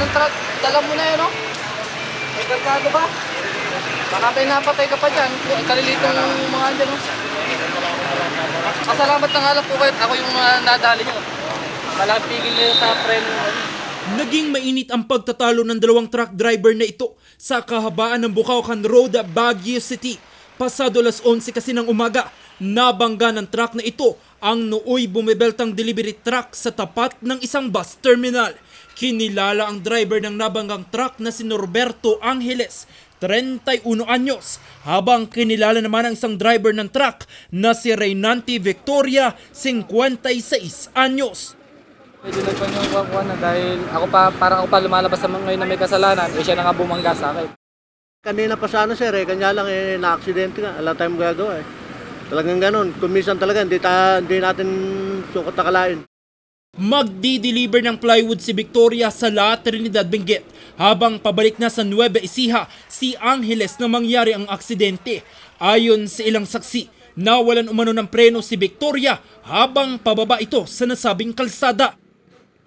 ng truck. Dala mo na yun, no? May kargado ba? Baka napatay ka pa dyan. Ang kalilitong mga dyan, no? Pasalamat na nga lang po kayo. Ako yung uh, nadali nyo. Walang pigil yun sa preno. Naging mainit ang pagtatalo ng dalawang truck driver na ito sa kahabaan ng Bukawkan Road, Baguio City. Pasado las 11 kasi ng umaga, nabangga ng truck na ito ang nooy bumibeltang delivery truck sa tapat ng isang bus terminal. Kinilala ang driver ng nabanggang truck na si Norberto Angeles, 31 anyos, habang kinilala naman ang isang driver ng truck na si Reynanti Victoria, 56 anyos. Medyo nagpan yung kuha na dahil ako pa, parang ako pa lumalabas sa mga ngayon na may kasalanan. Eh siya na nga bumangga sa akin. Kanina pa sana sir eh, kanya lang eh, na-aksidente nga, wala tayong magagawa eh. Talagang ganun, kung minsan talaga hindi, ta, hindi natin sukat nakalain. Magdi-deliver ng plywood si Victoria sa La Trinidad Benguet habang pabalik na sa Nueva Ecija si Angeles na mangyari ang aksidente. Ayon sa ilang saksi, nawalan umano ng preno si Victoria habang pababa ito sa nasabing kalsada.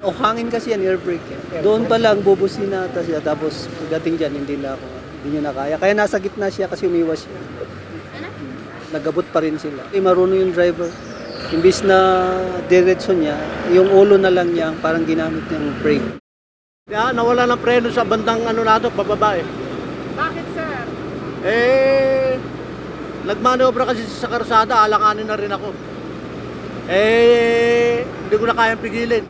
O hangin kasi yan, air brake yan. Doon pa lang bubusina ata siya tapos pagdating dyan hindi na ako, hindi niya nakaya. Kaya nasa gitna siya kasi umiwas siya. Nagabot pa rin sila. Eh, marunong yung driver. Imbis na diretso niya, yung ulo na lang niya parang ginamit niyang brake. Kaya nawala ng preno sa bandang ano nato, pababa eh. Bakit, sir? Eh, nagmanobra kasi sa karsada, alanganin na rin ako. Eh, hindi ko na kayang pigilin.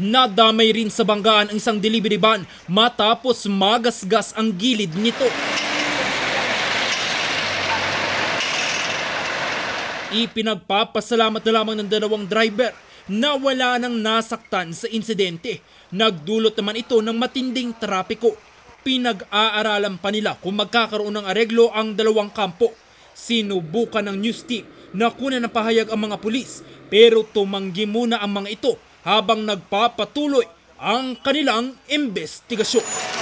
Nadamay rin sa banggaan ang isang delivery van matapos magasgas ang gilid nito. Ipinagpapasalamat na lamang ng dalawang driver na wala nang nasaktan sa insidente. Nagdulot naman ito ng matinding trapiko. Pinag-aaralan pa nila kung magkakaroon ng areglo ang dalawang kampo. Sinubukan ng news team na kunan ng pahayag ang mga pulis pero tumanggi muna ang mga ito habang nagpapatuloy ang kanilang investigasyon.